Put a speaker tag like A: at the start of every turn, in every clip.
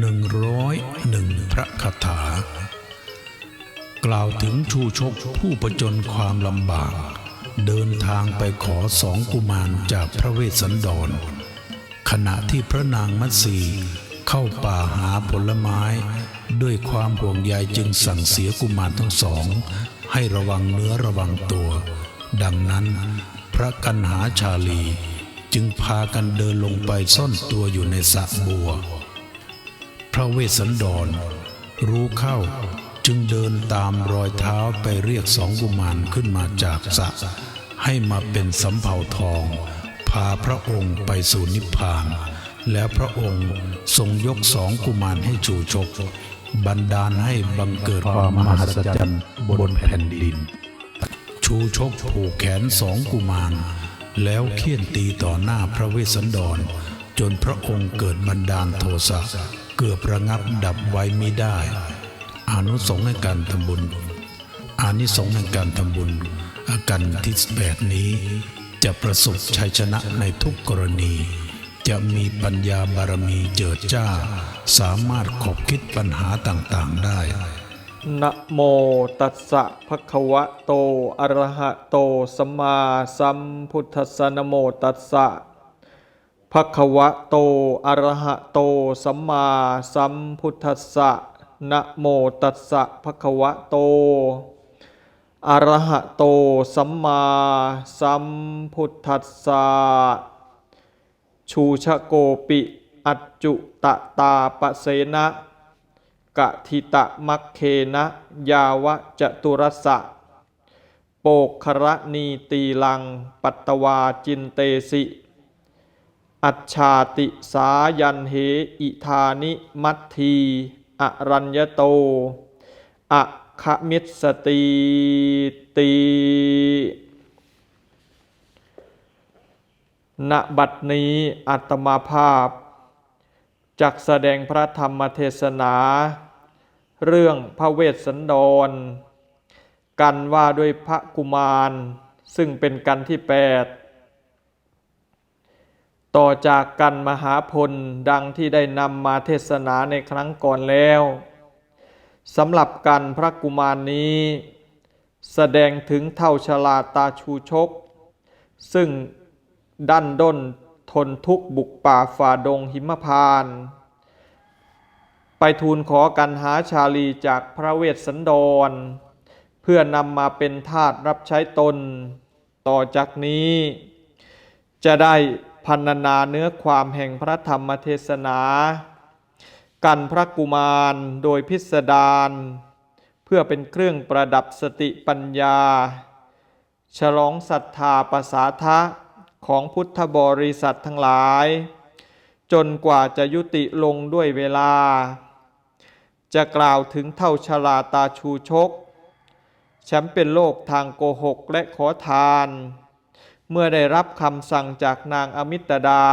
A: หนึ่งร้อยหนึ่งพระคาถา กล่าวถึงชูชกผู้ประจนความลำบาก เดินทางไปขอสองกุมารจากพระเวสสันดร ขณะที่พระนางมัตสีเข้าป่าหาผลไม้ ด้วยความห่วงใยจึงสั่งเสียกุมารทั้งสอง ให้ระวังเนื้อระวังตัว ดังนั้นพระกันหาชาลีจึงพากันเดินลงไปซ่อนตัวอยู่ในสระบัว ระเวสสันดร รู้เข้าจึงเดินตามรอยเท้าไปเรียกสองกุมารขึ้นมาจากสระให้มาเป็นสำเภาทอง พาพระองค์ไปสู่นิพพาน แล้วพระองค์ทรงยกสองกุมารให้ชูชก บันดาลให้บังเกิดความมหัศจรรย์บนแผ่นดิน ชูชกผูกแขนสองกุมาร แล้วเคี่ยนตีต่อหน้าพระเวสสันดร จนพระองค์เกิดบันดาลโทสะ เกือบระงับดับไว้มิได้ อานุสงในการทำบุญ อานิสงในการทำบุญ อาการที่แปดนี้ จะประสบชัยชนะในทุกกรณี จะมีปัญญาบารมีเจิดจ้า สามารถขบคิดปัญหาต่างๆได้
B: นะโมตัสสะภะคะวะโต อะระหะโต สัมมาสัมพุทธัสสะนะโมตัสสะ ภควะโต อระหะโต สัมมาสัมพุทธัสสะ นะโมตัสสะภควะโต อระหะโต สัมมาสัมพุทธัสสะ ชูชะโกปิ อัจจุตะตาปะเสนะกะทิตะมัคเคนะ ยาวะจตุรสะ โปกคระนีตีลัง ปัตตวาจินเตสิ อัจฉาติสายันเหอิธานิมัตที อรัญญโต อะคมิตสติตีณบัดนี้อัตมาภาพ จักแสดงพระธรรมเทศนา เรื่องพระเวสสันดร กันว่าด้วยพระกุมาร ซึ่งเป็นกันที่แปด ต่อจากกันมหาพลดังที่ได้นำมาเทศนาในครั้งก่อนแล้วสำหรับกันพระกุมารนี้ แสดงถึงเท่าชลาตาชูชก ซึ่งดันด้นทนทุกข์บุกป่าฝ่าดงหิมพาน ไปทูลขอกันหาชาลีจากพระเวสสันดร เพื่อนำมาเป็นทาสรับใช้ตน ต่อจากนี้ จะได้ พันนาเนื้อความแห่งพระธรรมเทศนา กันพระกุมารโดยพิสดารเพื่อเป็นเครื่องประดับสติปัญญา ฉลองศรัทธาประสาทะของพุทธบริษัททั้งหลาย จนกว่าจะยุติลงด้วยเวลา จะกล่าวถึงเท่าชลาตาชูชกแชมป์เป็นโลกทางโกหกและขอทาน เมื่อได้รับคำสั่งจากนางอมิตดา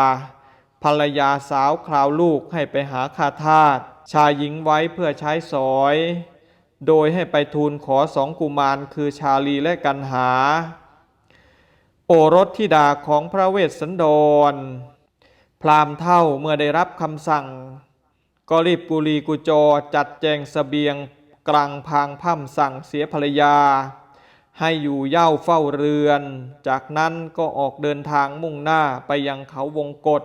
B: ภรรยาสาวคราวลูกให้ไปหาคาทาสชายหญิงไว้เพื่อใช้สอย โดยให้ไปทูลขอสองกุมารคือชาลีและกันหา โอรสธิดาของพระเวสสันดร พรามเท่าเมื่อได้รับคำสั่ง ก็รีบกุลีกุจอจัดแจงสเสบียงกลางพางพ่ำสั่งเสียภรรยา ให้อยู่เย่าเฝ้าเรือน จากนั้นก็ออกเดินทางมุ่งหน้าไปยังเขาวงกฏ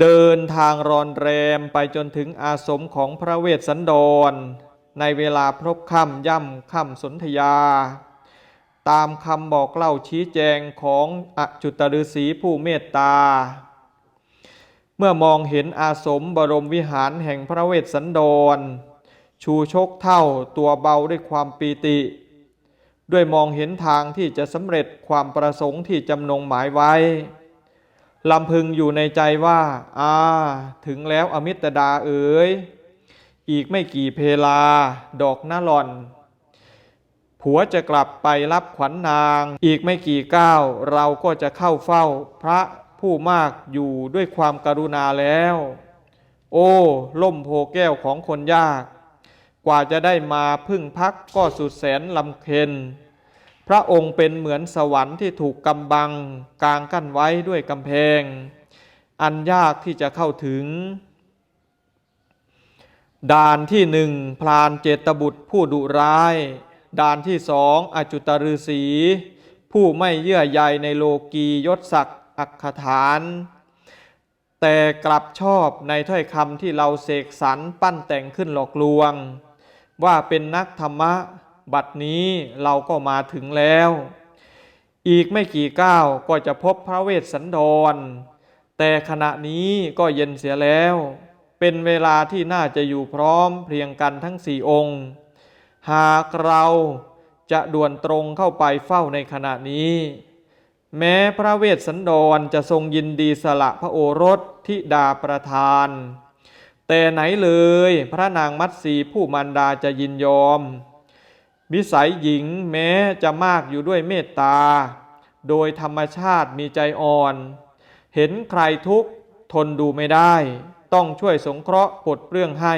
B: เดินทางรอนแรมไปจนถึงอาสมของพระเวสสันดร ในเวลาพรบค่ำย่ำค่ำสนธยา ตามคำบอกเล่าชี้แจงของอจุตฤษีผู้เมตตา เมื่อมองเห็นอาสมบรมวิหารแห่งพระเวสสันดร ชูชกเท่าตัวเบาด้วยความปีติ ด้วยมองเห็นทางที่จะสำเร็จความประสงค์ที่จำนงหมายไว้ลำพึงอยู่ในใจว่าอ่าถึงแล้วอมิตรดาเอ๋ยอีกไม่กี่เพลา ดอกน้าหล่อน ผัวจะกลับไปรับขวัญนนาง อีกไม่กี่ก้าว เราก็จะเข้าเฝ้าพระผู้มากอยู่ด้วยความกรุณาแล้ว โอ้ ล่มโพแก้วของคนยาก กว่าจะได้มาพึ่งพักก็สุดแสนลำเค็นพระองค์เป็นเหมือนสวรรค์ที่ถูกกำบังกลางกั้นไว้ด้วยกำแพง อันยากที่จะเข้าถึง ด่านที่หนึ่งพรานเจตบุตรผู้ดุร้าย ด่านที่สองอจุตฤษี ผู้ไม่เยื่อใยในโลกียศศักดิ์อักขฐาน แต่กลับชอบในถ้อยคำที่เราเสกสรรปั้นแต่งขึ้นหลอกลวง ว่าเป็นนักธรรมะ บัดนี้เราก็มาถึงแล้ว อีกไม่กี่ก้าวก็จะพบพระเวสสันดร แต่ขณะนี้ก็เย็นเสียแล้ว เป็นเวลาที่น่าจะอยู่พร้อมเพรียงกันทั้งสี่องค์ หากเราจะด่วนตรงเข้าไปเฝ้าในขณะนี้ แม้พระเวสสันดรจะทรงยินดีสละพระโอรสทิดาประทาน แต่ไหนเลย พระนางมัตสีผู้มารดาจะยินยอม วิสัยหญิงแม้จะมากอยู่ด้วยเมตตา โดยธรรมชาติมีใจอ่อน เห็นใครทุกข์ทนดูไม่ได้ ต้องช่วยสงเคราะห์ปลดเปลื้องให้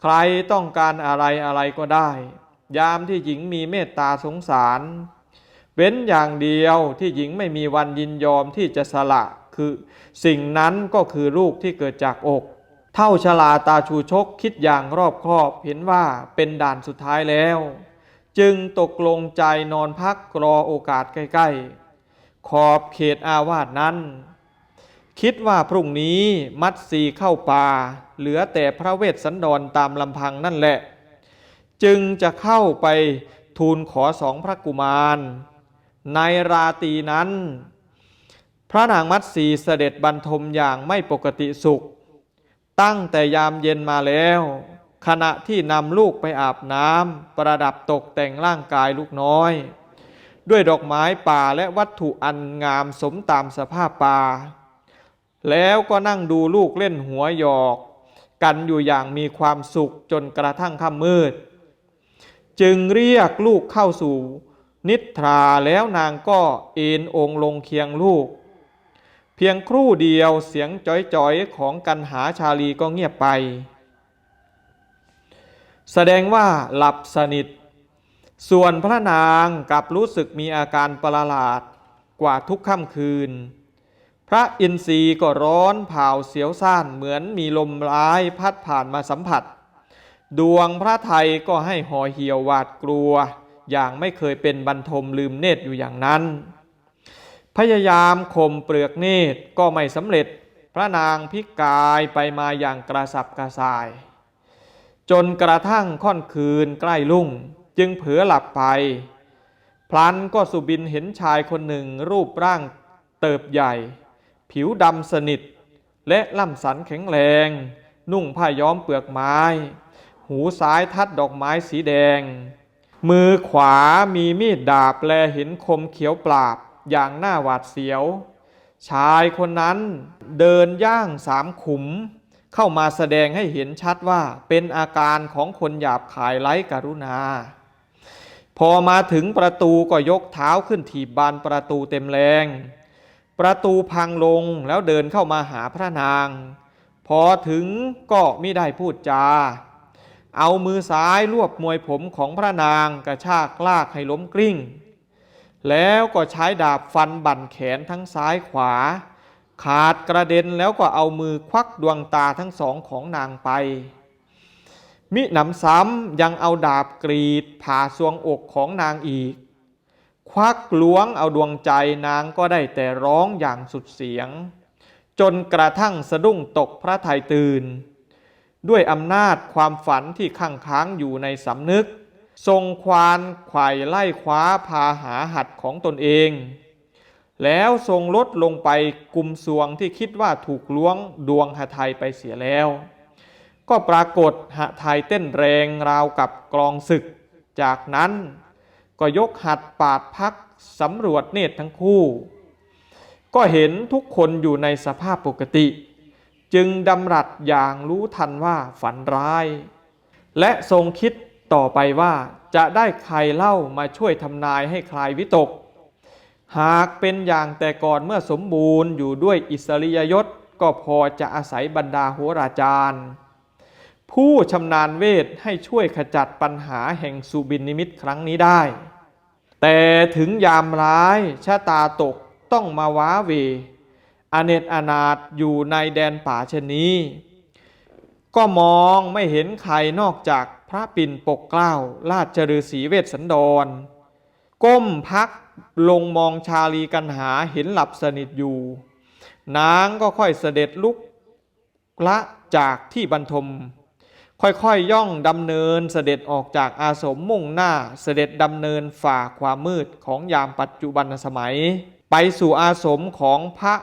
B: ใครต้องการอะไรอะไรก็ได้ ยามที่หญิงมีเมตตาสงสาร เว้นอย่างเดียวที่หญิงไม่มีวันยินยอมที่จะสละคือสิ่งนั้นก็คือลูกที่เกิดจากอก เท่าชลาตาชูชกคิดอย่างรอบคอบเห็นว่าเป็นด่านสุดท้ายแล้ว จึงตกลงใจนอนพักรอโอกาสใกล้ ๆ ขอบเขตอาวาสนั้น คิดว่าพรุ่งนี้มัดสีเข้าป่า เหลือแต่พระเวสสันดรตามลำพังนั่นแหละ จึงจะเข้าไปทูลขอสองพระกุมาร ในราตรีนั้น พระนางมัตสีเสด็จบรรทมอย่างไม่ปกติสุข ตั้งแต่ยามเย็นมาแล้ว ขณะที่นำลูกไปอาบน้ำประดับตกแต่งร่างกายลูกน้อย ด้วยดอกไม้ป่าและวัตถุอันงามสมตามสภาพป่า แล้วก็นั่งดูลูกเล่นหัวหยอก กันอยู่อย่างมีความสุขจนกระทั่งค่ำมืด จึงเรียกลูกเข้าสู่นิทราแล้วนางก็เอนองลงเคียงลูก เพียงครู่เดียวเสียงจ้อยๆ ของกันหาชาลีก็เงียบไป แสดงว่าหลับสนิท ส่วนพระนางกลับรู้สึกมีอาการประหลาดกว่าทุกค่ำคืน พระอินทรีก็ร้อนเผาเสียวซ่านเหมือนมีลมร้ายพัดผ่านมาสัมผัส ดวงพระไทยก็ให้ห่อเหี่ยวหวาดกลัว อย่างไม่เคยเป็นบรรทมลืมเนตรอยู่อย่างนั้น พยายามข่มเปลือกเนตรก็ไม่สำเร็จ พระนางพิกายไปมาอย่างกระสับกระส่าย จนกระทั่งค่อนคืนใกล้ลุ่ง จึงเผลอหลับไป พลันก็สุบินเห็นชายคนหนึ่งรูปร่างเติบใหญ่ ผิวดำสนิท และล่ำสันแข็งแรง นุ่งผ้าย้อมเปลือกไม้ หูซ้ายทัดดอกไม้สีแดง มือขวามีมีดดาบแลเห็นคมเขียวปราบ อย่างหน้าหวาดเสียว ชายคนนั้นเดินย่างสามขุม เข้ามาแสดงให้เห็นชัดว่าเป็นอาการของคนหยาบขายไร้กรุณา พอมาถึงประตูก็ยกเท้าขึ้นถีบบานประตูเต็มแรง ประตูพังลงแล้วเดินเข้ามาหาพระนาง พอถึงก็ไม่ได้พูดจาเอามือซ้ายรวบมวยผมของพระนางกระชากลากให้ล้มกลิ้ง แล้วก็ใช้ดาบฟันบั่นแขนทั้งซ้ายขวา ขาดกระเด็นแล้วก็เอามือควักดวงตาทั้งสองของนางไป มิหนำซ้ำยังเอาดาบกรีดผ่าซวงอกของนางอีก ควักล้วงเอาดวงใจนางก็ได้แต่ร้องอย่างสุดเสียง จนกระทั่งสะดุ้งตกพระทัยตื่น ด้วยอำนาจความฝันที่ข้างค้างอยู่ในสำนึก ทรงควานไข่ไล่คว้าพาหาหัดของตนเอง แล้วทรงลดลงไปกลุ่มสวงที่คิดว่าถูกล้วงดวงหทัยไปเสียแล้ว ก็ปรากฏหทัยเต้นแรงราวกับกลองศึก จากนั้นก็ยกหัดปาดพักสำรวจเนตรทั้งคู่ ก็เห็นทุกคนอยู่ในสภาพปกติ จึงดำรัสอย่างรู้ทันว่าฝันร้าย และทรงคิด ต่อไปว่าจะได้ใครเล่ามาช่วยทำนายให้คลายวิตก หากเป็นอย่างแต่ก่อนเมื่อสมบูรณ์อยู่ด้วยอิสริยยศก็พอจะอาศัยบรรดาโหราจารย์ ผู้ชำนาญเวทให้ช่วยขจัดปัญหาแห่งสุบินนิมิตครั้งนี้ได้ แต่ถึงยามร้ายชะตาตกต้องมาว้าเวอเนตอนาถอยู่ในแดนป่าเช่นนี้ ก็มองไม่เห็นใครนอกจาก ระปิ่นปกเกล้าราชฤาษีเวสสันดร ก้มพักลงมองชาลีกันหาเห็นหลับสนิทอยู่ นางก็ค่อยเสด็จลุกละจากที่บรรทม ค่อยๆย่องดำเนินเสด็จออกจากอาสมมุ่งหน้าเสด็จดำเนินฝ่าความมืดของยามปัจจุบันสมัย ไปสู่อาสมของพระ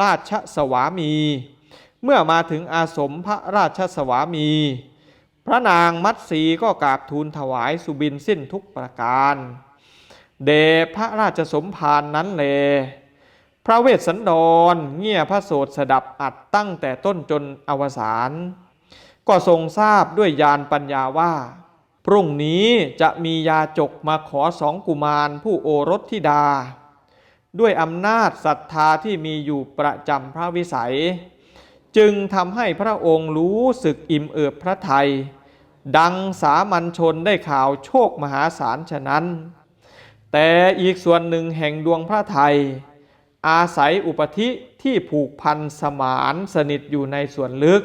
B: ราชสวามี เมื่อมาถึงอาสมพระราชสวามี พระนางมัตสีก็กราบทูลถวายสุบินสิ้นทุกประการ เดชพระราชสมภารนนั้นเล พระเวสสันดรเงี่ยพระโสดสดับอัดตั้งแต่ต้นจนอวสานก็ทรงทราบด้วยญาณปัญญาว่า พรุ่งนี้จะมียาจกมาขอสองกุมารผู้โอรสธิดา ด้วยอำนาจศรัทธาที่มีอยู่ประจำพระวิสัย จึงทำให้พระองค์รู้สึกอิ่มเอิบพระไทย ดังสามัญชนได้ข่าวโชคมหาศาลฉะนั้น แต่อีกส่วนหนึ่งแห่งดวงพระไทย อาศัยอุปธิที่ผูกพันสมานสนิทอยู่ในส่วนลึก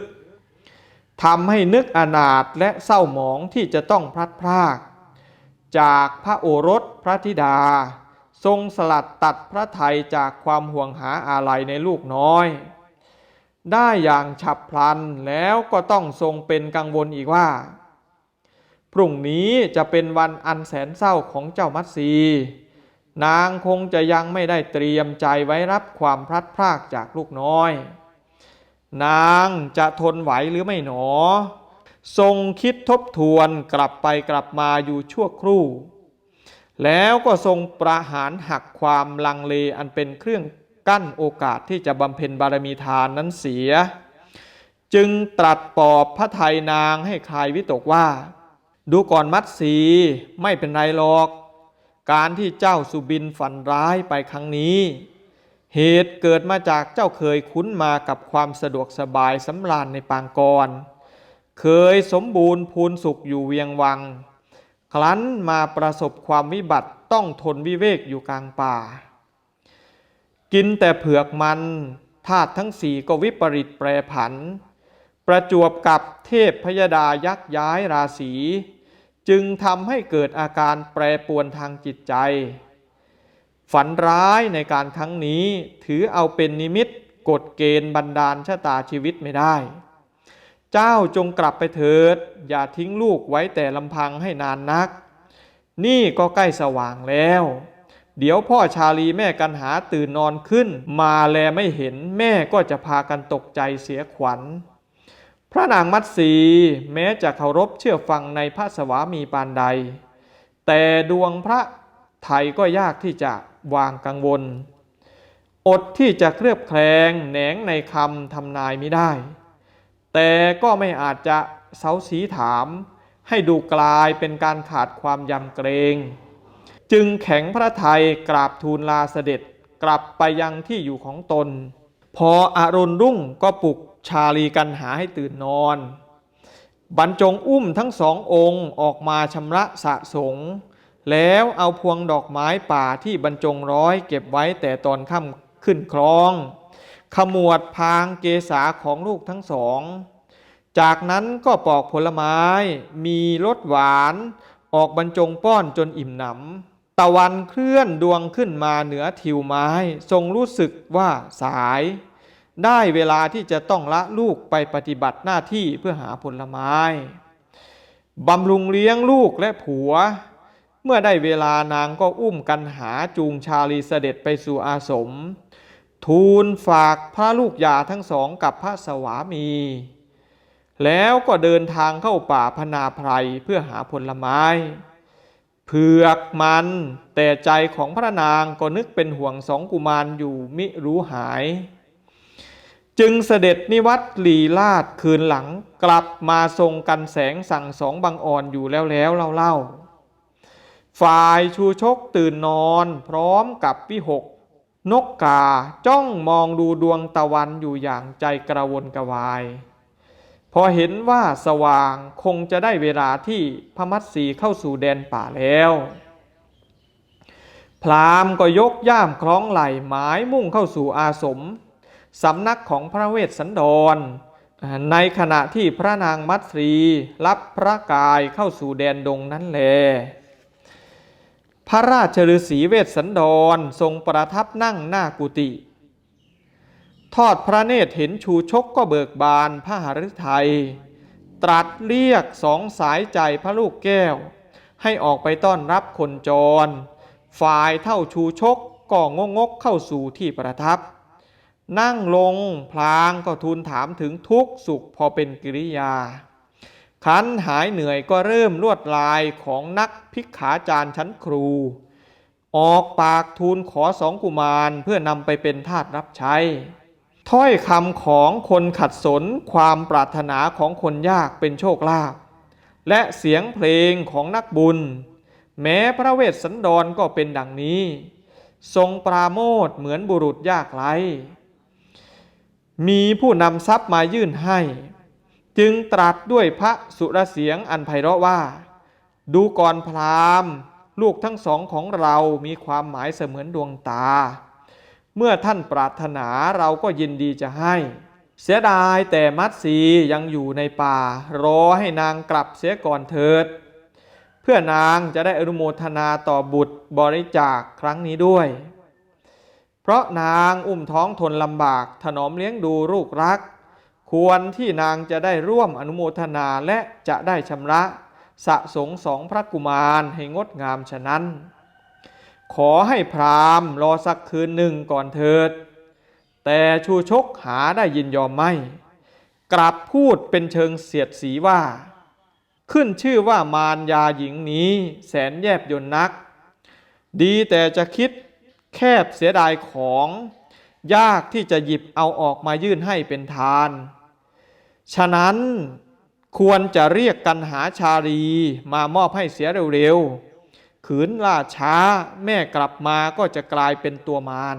B: ทำให้นึกอนาถและเศร้าหมองที่จะต้องพลัดพราก จากพระโอรสพระธิดา ทรงสลัดตัดพระไทยจากความห่วงหาอาลัยในลูกน้อย ได้อย่างฉับพลันแล้วก็ต้องทรงเป็นกังวลอีกว่า พรุ่งนี้จะเป็นวันอันแสนเศร้าของเจ้ามัตสีนางคงจะยังไม่ได้เตรียมใจไว้รับความพลัดพรากจากลูกน้อย นางจะทนไหวหรือไม่หนอ ทรงคิดทบทวนกลับไปกลับมาอยู่ชั่วครู่ แล้วก็ทรงประหารหักความลังเลอันเป็นเครื่องกั้นโอกาสที่จะบำเพ็ญบารมีทานนั้นเสีย จึงตรัสปอบพระไทยนางให้คลายวิตกว่า ดูก่อนมัดสีไม่เป็นไรหรอก การที่เจ้าสุบินฝันร้ายไปครั้งนี้ เหตุเกิดมาจากเจ้าเคยคุ้นมากับความสะดวกสบายสำราญในปางกร เคยสมบูรณ์พูนสุขอยู่เวียงวัง ครั้นมาประสบความวิบัติต้องทนวิเวกอยู่กลางป่า กินแต่เผือกมันธาตุทั้งสี่ก็วิปริตแปรผัน ประจวบกับเทพพยดายักย้ายราศี จึงทำให้เกิดอาการแปรปวนทางจิตใจ ฝันร้ายในการครั้งนี้ถือเอาเป็นนิมิตกฎเกณฑ์บันดาลชะตาชีวิตไม่ได้ เจ้าจงกลับไปเถิด อย่าทิ้งลูกไว้แต่ลำพังให้นานนัก นี่ก็ใกล้สว่างแล้วเดี๋ยวพ่อชาลีแม่กันหาตื่นนอนขึ้น มาแลไม่เห็นแม่ก็จะพากันตกใจเสียขวัญ พระนางมัตสีแม้จะเคารพเชื่อฟังในพระสวามีปานใด แต่ดวงพระไทยก็ยากที่จะวางกังวล อดที่จะเคลือบแคลงแหนงในคำทำนายไม่ได้ แต่ก็ไม่อาจจะเซาสีถาม ให้ดูกลายเป็นการขาดความยำเกรง จึงแข็งพระไทยกราบทูลลาเสด็จกลับไปยังที่อยู่ของตน พออรุณรุ่งก็ปลุก ชาลีกันหาให้ตื่นนอน บรรจงอุ้มทั้งสององค์ออกมาชำระสะสง แล้วเอาพวงดอกไม้ป่าที่บรรจงร้อยเก็บไว้แต่ตอนค่ำขึ้นคลอง ขมวดพางเกษาของลูกทั้งสอง จากนั้นก็ปอกผลไม้ มีรสหวาน ออกบรรจงป้อนจนอิ่มหนำตะวันเคลื่อนดวงขึ้นมาเหนือทิวไม้ ทรงรู้สึกว่าสาย ได้เวลาที่จะต้องละลูกไปปฏิบัติหน้าที่เพื่อหาผลไม้บำรุงเลี้ยงลูกและผัว เมื่อได้เวลานางก็อุ้มกันหาจูงชาลีเสด็จไปสู่อาสม ทูลฝากพระลูกยาทั้งสองกับพระสวามี แล้วก็เดินทางเข้าป่าพนาไพรเพื่อหาผลไม้เผือกมัน แต่ใจของพระนางก็นึกเป็นห่วงสองกุมารอยู่มิรู้หาย จึงเสด็จนิวัตลีลาดคืนหลังกลับมาทรงกันแสงสั่งสองบางอ่อนอยู่แล้วแล้วเล่าๆฝ่ายชูชกตื่นนอนพร้อมกับวิหก นกกาจ้องมองดูดวงตะวันอยู่อย่างใจกระวนกระวาย พอเห็นว่าสว่างคงจะได้เวลาที่พมัตสีเข้าสู่แดนป่าแล้วพราหมณ์ก็ยกย่ามคล้องไหล่หมายมุ่งเข้าสู่อาสม สำนักของพระเวสสันดร ในขณะที่พระนางมัตสีรับพระกายเข้าสู่แดนดงนั้นแล พระราชฤาษีเวสสันดรทรงประทับนั่งหน้ากุฏิทอดพระเนตรเห็นชูชกก็เบิกบานพระหฤทัย ตรัสเรียกสองสายใจพระลูกแก้ว ให้ออกไปต้อนรับคนจร ฝ่ายเท่าชูชกก็งงกเข้าสู่ที่ประทับ นั่งลงพลางก็ทูลถามถึงทุกสุขพอเป็นกิริยา ขันหายเหนื่อยก็เริ่มลวดลายของนักพิกขาจารย์ชั้นครู ออกปากทูลขอสองกุมารเพื่อนำไปเป็นทาสรับใช้ ถ้อยคำของคนขัดสนความปรารถนาของคนยากเป็นโชคลาภและเสียงเพลงของนักบุญ แม้พระเวสสันดรก็เป็นดังนี้ ทรงปราโมทเหมือนบุรุษยากไร้ มีผู้นำทรัพย์มายื่นให้ จึงตรัสด้วยพระสุรเสียงอันไพเราะว่า ดูก่อนพราหมณ์ ลูกทั้งสองของเรามีความหมายเสมือนดวงตา เมื่อท่านปรารถนาเราก็ยินดีจะให้ เสียดายแต่มัตสียังอยู่ในป่า รอให้นางกลับเสียก่อนเถิด เพื่อนางจะได้อนุโมทนาต่อบุตรบริจาคครั้งนี้ด้วย เพราะนางอุ้มท้องทนลำบาก ถนอมเลี้ยงดูลูกรัก ควรที่นางจะได้ร่วมอนุโมทนาและจะได้ชำระ สะสงสองพระกุมารให้งดงามฉะนั้น ขอให้พราหมณ์รอสักคืนหนึ่งก่อนเถิด แต่ชูชกหาได้ยินยอมไม่ กลับพูดเป็นเชิงเสียดสีว่า ขึ้นชื่อว่ามารยาหญิงนี้แสนแยบยนนัก ดีแต่จะคิด แคบเสียดายของ ยากที่จะหยิบเอาออกมายื่นให้เป็นทาน ฉะนั้นควรจะเรียกกันหาชาลีมามอบให้เสียเร็วๆ ขืนล่าช้าแม่กลับมาก็จะกลายเป็นตัวมาร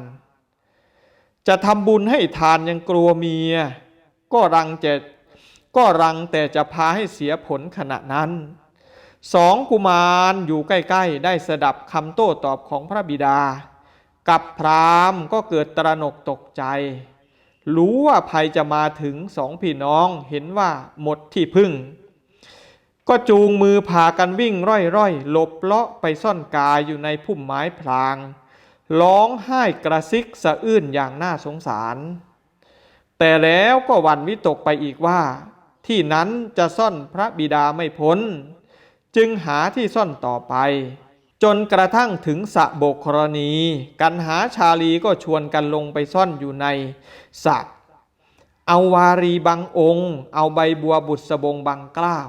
B: จะทำบุญให้ทานยังกลัวเมีย ก็รังจะก็รังแต่จะพาให้เสียผลขณะนั้น สองกุมารอยู่ใกล้ ๆ ได้สดับคำโต้ตอบของพระบิดา กับพราหมณ์ก็เกิดตระหนกตกใจ รู้ว่าภัยจะมาถึงสองพี่น้องเห็นว่าหมดที่พึ่ง ก็จูงมือพากันวิ่งร่อยๆหลบเลาะไปซ่อนกายอยู่ในพุ่มไม้พลาง ร้องไห้กระซิกสะอื้นอย่างน่าสงสาร แต่แล้วก็วันวิตกไปอีกว่า ที่นั้นจะซ่อนพระบิดาไม่พ้น จึงหาที่ซ่อนต่อไป จนกระทั่งถึงสะโบกกรณี กันหาชาลีก็ชวนกันลงไปซ่อนอยู่ในสระเอาวารีบางองค์ เอาใบบัวบุษบงบางกล้าว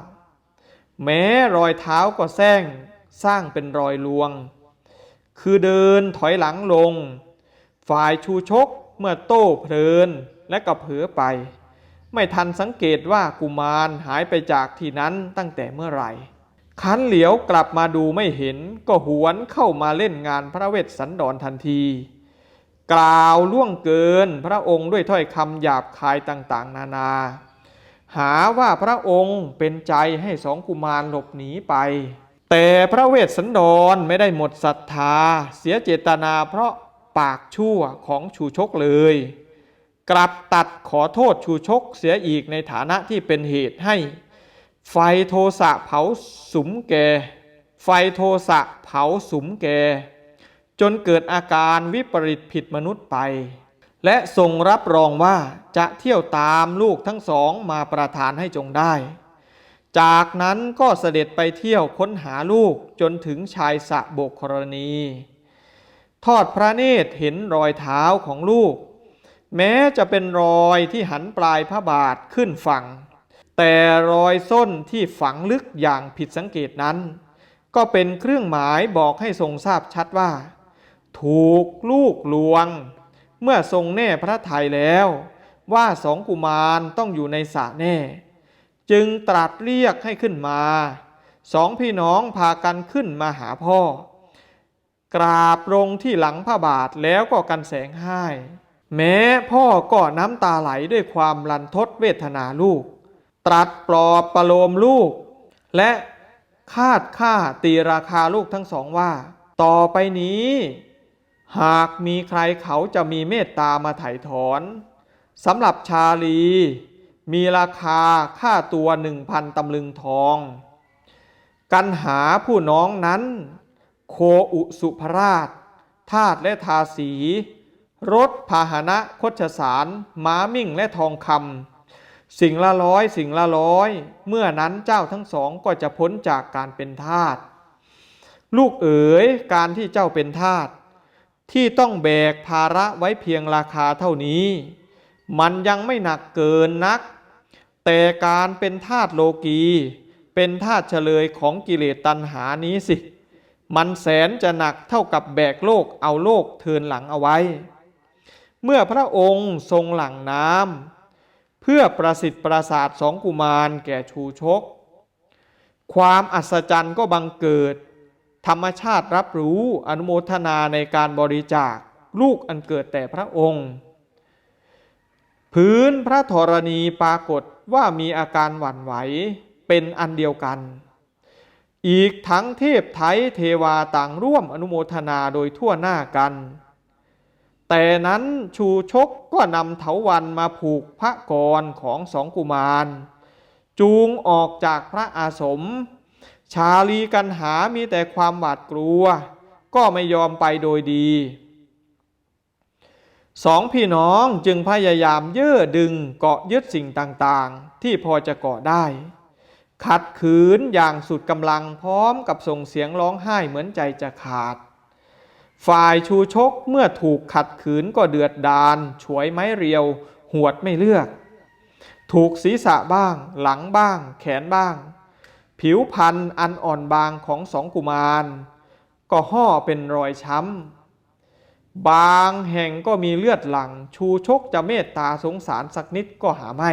B: แม้รอยเท้าก็แซงสร้างเป็นรอยลวง คือเดินถอยหลังลง ฝ่ายชูชกเมื่อโต้เพลินและก็เผลอไป ไม่ทันสังเกตว่ากุมารหายไปจากที่นั้นตั้งแต่เมื่อไหร่ คันเหลียวกลับมาดูไม่เห็นก็หวนเข้ามาเล่นงานพระเวสสันดรทันที กล่าวล่วงเกินพระองค์ด้วยถ้อยคำหยาบคายต่างๆ นานา หาว่าพระองค์เป็นใจให้สองกุมารหลบหนีไป แต่พระเวสสันดรไม่ได้หมดศรัทธา เสียเจตนาเพราะปากชั่วของชูชกเลย กลับตัดขอโทษชูชกเสียอีกในฐานะที่เป็นเหตุให้ ไฟโทสะเผาสุมแกไฟโทสะเผาสุมแกจนเกิดอาการวิปริตผิดมนุษย์ไป และทรงรับรองว่าจะเที่ยวตามลูกทั้งสองมาประทานให้จงได้ จากนั้นก็เสด็จไปเที่ยวค้นหาลูกจนถึงชายสะโบกกรณี ทอดพระเนตรเห็นรอยเท้าของลูก แม้จะเป็นรอยที่หันปลายพระบาทขึ้นฝั่ง แต่รอยส้นที่ฝังลึกอย่างผิดสังเกตนั้น ก็เป็นเครื่องหมายบอกให้ทรงทราบชัดว่า ถูกลูกลวง เมื่อทรงแน่พระทัยแล้ว ว่าสองกุมารต้องอยู่ในสระแน่ จึงตรัสเรียกให้ขึ้นมา สองพี่น้องพากันขึ้นมาหาพ่อ กราบลงที่หลังพระบาทแล้วก็กันแสงไห้ แม้พ่อก็น้ำตาไหลด้วยความรันทดเวทนาลูก ตรัสปลอบประโลมลูก และคาดค่าตีราคาลูกทั้งสองว่า ต่อไปนี้ หากมีใครเขาจะมีเมตตามาไถ่ถอนสำหรับชาลี มีราคาค่าตัวหนึ่งพันตำลึงทอง กันหาผู้น้องนั้น โคอุสุภราชทาตและทาสี รถพาหนะคชสาร ม้ามิ่งและทองคำ สิ่งละร้อยสิ่งละร้อย เมื่อนั้นเจ้าทั้งสองก็จะพ้นจากการเป็นทาสลูกเอ๋ยการที่เจ้าเป็นทาสที่ต้องแบกภาระไว้เพียงราคาเท่านี้ มันยังไม่หนักเกินนัก แต่การเป็นทาสโลกี เป็นทาสเฉลยของกิเลสตัณหานี้สิ มันแสนจะหนักเท่ากับแบกโลกเอาโลกเทินหลังเอาไว้ เมื่อพระองค์ทรงหลังน้ำ เพื่อประสิทธิ์ประสาทสองกุมารแก่ชูชก ความอัศจรรย์ก็บังเกิด ธรรมชาติรับรู้อนุโมทนาในการบริจาคลูกอันเกิดแต่พระองค์ พื้นพระธรณีปรากฏว่ามีอาการหวั่นไหวเป็นอันเดียวกัน อีกทั้งเทพไทยเทวาต่างร่วมอนุโมทนาโดยทั่วหน้ากัน แต่นั้นชูชกก็นำเถาวันมาผูกพระกรของสองกุมาร จูงออกจากพระอาสม ชาลีกันหามีแต่ความหวาดกลัว ก็ไม่ยอมไปโดยดีสองพี่น้องจึงพยายามเย่อดึงเกาะยึดสิ่งต่างๆ ที่พอจะเกาะได้ ขัดขืนอย่างสุดกำลังพร้อมกับส่งเสียงร้องไห้เหมือนใจจะขาด ฝ่ายชูชกเมื่อถูกขัดขืนก็เดือดดาลฉวยไม้เรียว หวดไม่เลือก ถูกศีรษะบ้าง หลังบ้าง แขนบ้าง ผิวพันธ์อันอ่อนบางของสองกุมาร ก็ห่อเป็นรอยช้ำ บางแห่งก็มีเลือดหลัง ชูชกจะเมตตาสงสารสักนิดก็หาไม่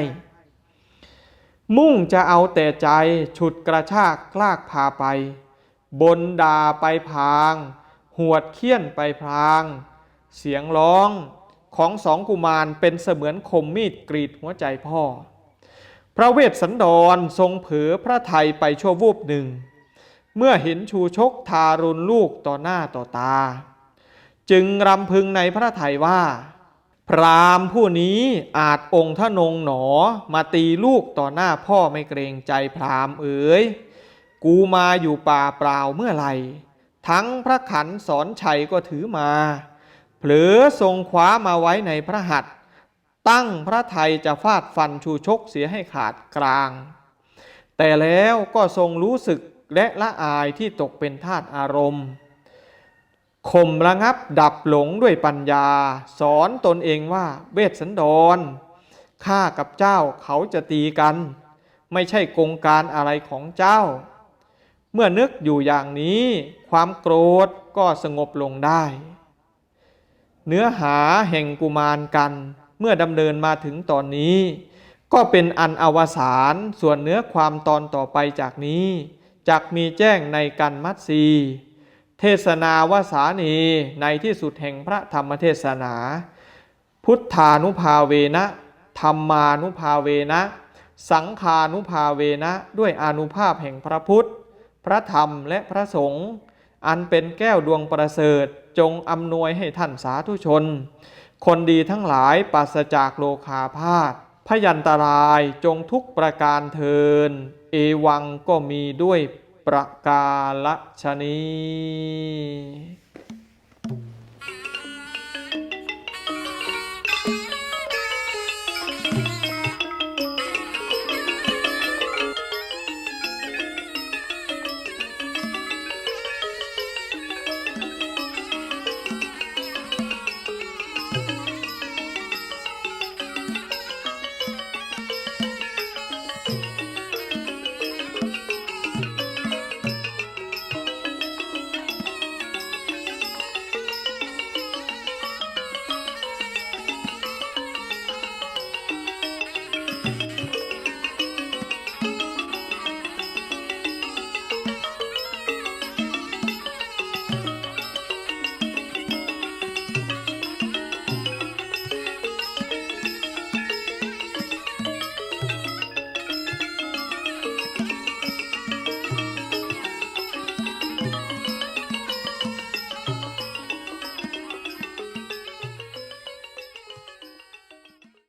B: มุ่งจะเอาแต่ใจฉุดกระชากลากพาไป บนดาไปพาง หวดเคี้ยนไปพลาง เสียงร้องของสองกุมารเป็นเสมือนคมมีดกรีดหัวใจพ่อ พระเวสสันดรทรงเผลอพระไทยไปชั่ววูบหนึ่ง เมื่อเห็นชูชกทารุณลูกต่อหน้าต่อตา จึงรำพึงในพระไทยว่า พรามผู้นี้อาจองค์ทนงหนอมาตีลูกต่อหน้าพ่อไม่เกรงใจพรามเอ๋ยกูมาอยู่ป่าเปล่าเมื่อไหร่ ทั้งพระขันสอนชัยก็ถือมาเผลอทรงคว้ามาไว้ในพระหัตถ์ตั้งพระไทยจะฟาดฟันชูชกเสียให้ขาดกลาง แต่แล้วก็ทรงรู้สึกและละอายที่ตกเป็นทาสอารมณ์ข่มระงับดับหลงด้วยปัญญา สอนตนเองว่าเวสสันดรข้ากับเจ้าเขาจะตีกัน ไม่ใช่กงการอะไรของเจ้า เมื่อนึกอยู่อย่างนี้ ความโกรธก็สงบลงได้ เนื้อหาแห่งกุมารกัน เมื่อดำเนินมาถึงตอนนี้ ก็เป็นอันอวสานส่วนเนื้อความตอนต่อไปจากนี้จักมีแจ้งในกันมัตสีเทศนาวสานีในที่สุดแห่งพระธรรมเทศนา พุทธานุภาเวนะธรรมานุภาเวนะ สังคานุภาเวนะ ด้วยอนุภาพแห่งพระพุทธ พระธรรมและพระสงฆ์อันเป็นแก้วดวงประเสริฐจงอำนวยให้ท่านสาธุชน คนดีทั้งหลายปราศจากโลคาพาธพยันตรายจงทุกประการเทิน เอวังก็มีด้วยประกาศชนี